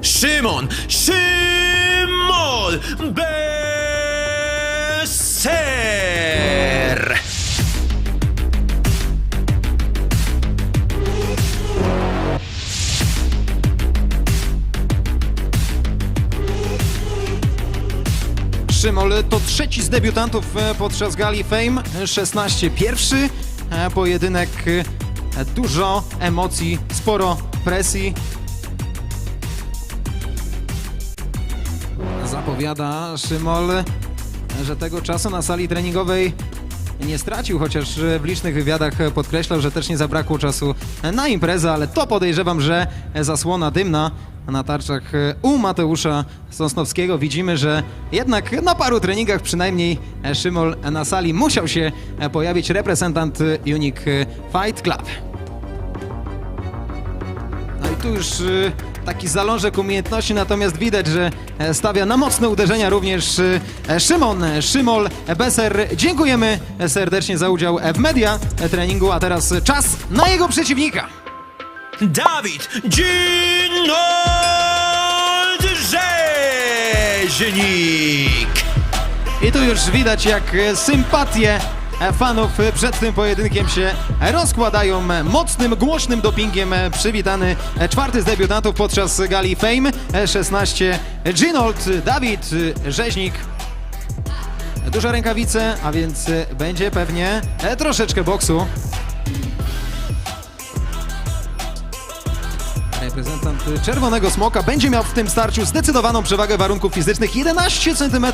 Szymon! Szymon! Beser! Szymol to trzeci z debiutantów e, podczas gali Fame 16. Pierwszy e, pojedynek, e, dużo emocji, sporo presji. Zapowiada Szymol, że tego czasu na sali treningowej nie stracił, chociaż w licznych wywiadach podkreślał, że też nie zabrakło czasu na imprezę, ale to podejrzewam, że zasłona dymna na tarczach u Mateusza Sosnowskiego. Widzimy, że jednak na paru treningach przynajmniej Szymol na sali musiał się pojawić reprezentant Unique Fight Club. Tu już y, taki zalążek umiejętności, natomiast widać, że e, stawia na mocne uderzenia również y, e, Szymon Szymol Beser. Dziękujemy serdecznie za udział w media treningu, a teraz czas na jego przeciwnika. Dawid Ginold Rzeźnik! I tu już widać, jak e, sympatie e, fanów e, przed tym pojedynkiem się rozkładają. Mocnym, głośnym dopingiem e, przywitany e, czwarty z debiutantów podczas gali Fame e, 16 Ginold Dawid e, Rzeźnik. Duże rękawice, a więc e, będzie pewnie e, troszeczkę boksu. Reprezentant Czerwonego Smoka będzie miał w tym starciu zdecydowaną przewagę warunków fizycznych. 11 cm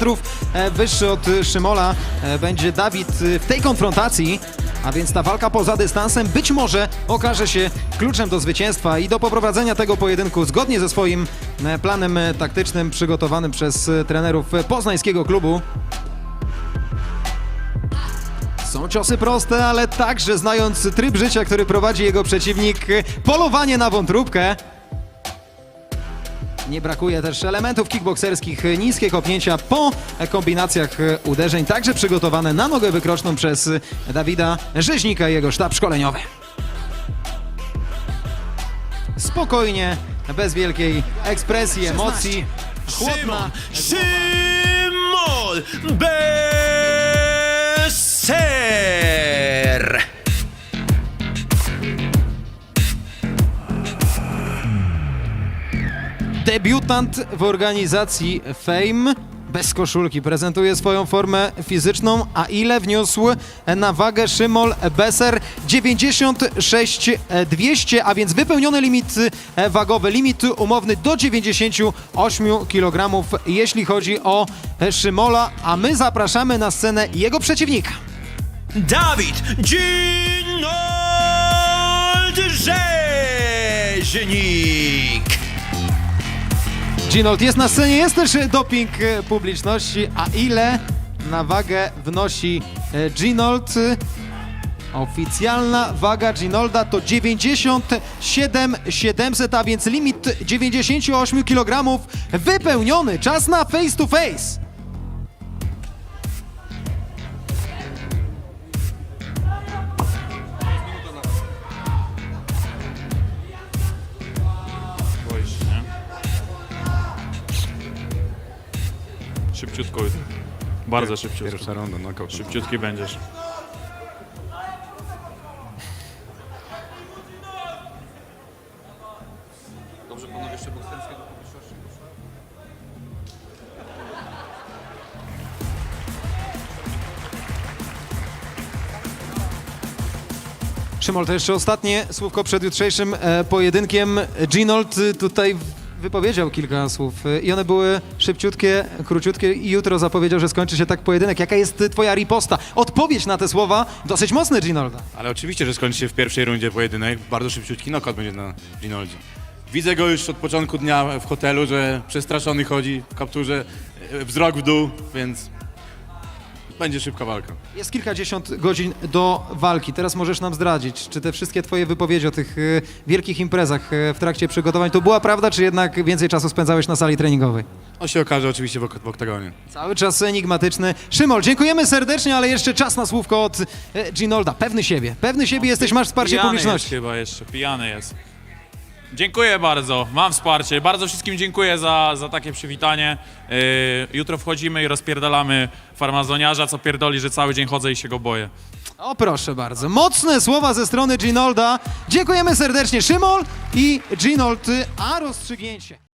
wyższy od Szymola e, będzie Dawid e, w tej konfrontacji. A więc ta walka poza dystansem być może okaże się kluczem do zwycięstwa i do poprowadzenia tego pojedynku zgodnie ze swoim e, planem e, taktycznym przygotowanym przez e, trenerów e, poznańskiego klubu. Są ciosy proste, ale także znając tryb życia, który prowadzi jego przeciwnik, polowanie na wątróbkę. Nie brakuje też elementów kickbokserskich, niskie kopnięcia po kombinacjach uderzeń, także przygotowane na nogę wykroczną przez Dawida Rzeźnika i jego sztab szkoleniowy. Spokojnie, bez wielkiej ekspresji, emocji, chłodna. Szymon! Szymon Beser! Debiutant w organizacji Fame bez koszulki prezentuje swoją formę fizyczną, a ile wniósł na wagę Szymol Beser 96 200, a więc wypełniony limit wagowy, limit umowny do 98 kg, jeśli chodzi o Szymola, a my zapraszamy na scenę jego przeciwnika. Dawid Ginold Rzeźnik! Ginold jest na scenie, jest też doping publiczności, a ile na wagę wnosi e, Ginold? Oficjalna waga Ginolda to 97 700, a więc limit 98 kg wypełniony. Czas na face to face. Szybciutko. Bardzo szybciutko. Pierwsza runda, knockout. Szybciutki będziesz. Szymol, to jeszcze ostatnie słówko przed jutrzejszym e, pojedynkiem. Ginold y, tutaj wypowiedział kilka słów y, i one były szybciutkie, króciutkie i jutro zapowiedział, że skończy się tak pojedynek. Jaka jest y, twoja riposta? Odpowiedź na te słowa dosyć mocne Ginolda. Ale oczywiście, że skończy się w pierwszej rundzie pojedynek. Bardzo szybciutki knockout będzie na Ginoldzie. Widzę go już od początku dnia w hotelu, że przestraszony chodzi w kapturze, e, wzrok w dół, więc będzie szybka walka. Jest kilkadziesiąt godzin do walki. Teraz możesz nam zdradzić, czy te wszystkie twoje wypowiedzi o tych y, wielkich imprezach y, w trakcie przygotowań to była prawda, czy jednak więcej czasu spędzałeś na sali treningowej? On się okaże oczywiście w, ok- w oktagonie. Cały czas enigmatyczny. Szymol, dziękujemy serdecznie, ale jeszcze czas na słówko od e, Ginolda. Pewny siebie. Pewny siebie jesteś, masz wsparcie Pijany publiczności. jest chyba jeszcze, pijany jest. Dziękuję bardzo, mam wsparcie. Bardzo wszystkim dziękuję za, za takie przywitanie. Yy, jutro wchodzimy i rozpierdalamy farmazoniarza, co pierdoli, że cały dzień chodzę i się go boję. O proszę bardzo, mocne słowa ze strony Ginolda. Dziękujemy serdecznie Szymol i Ginold, a rozstrzygnięcie.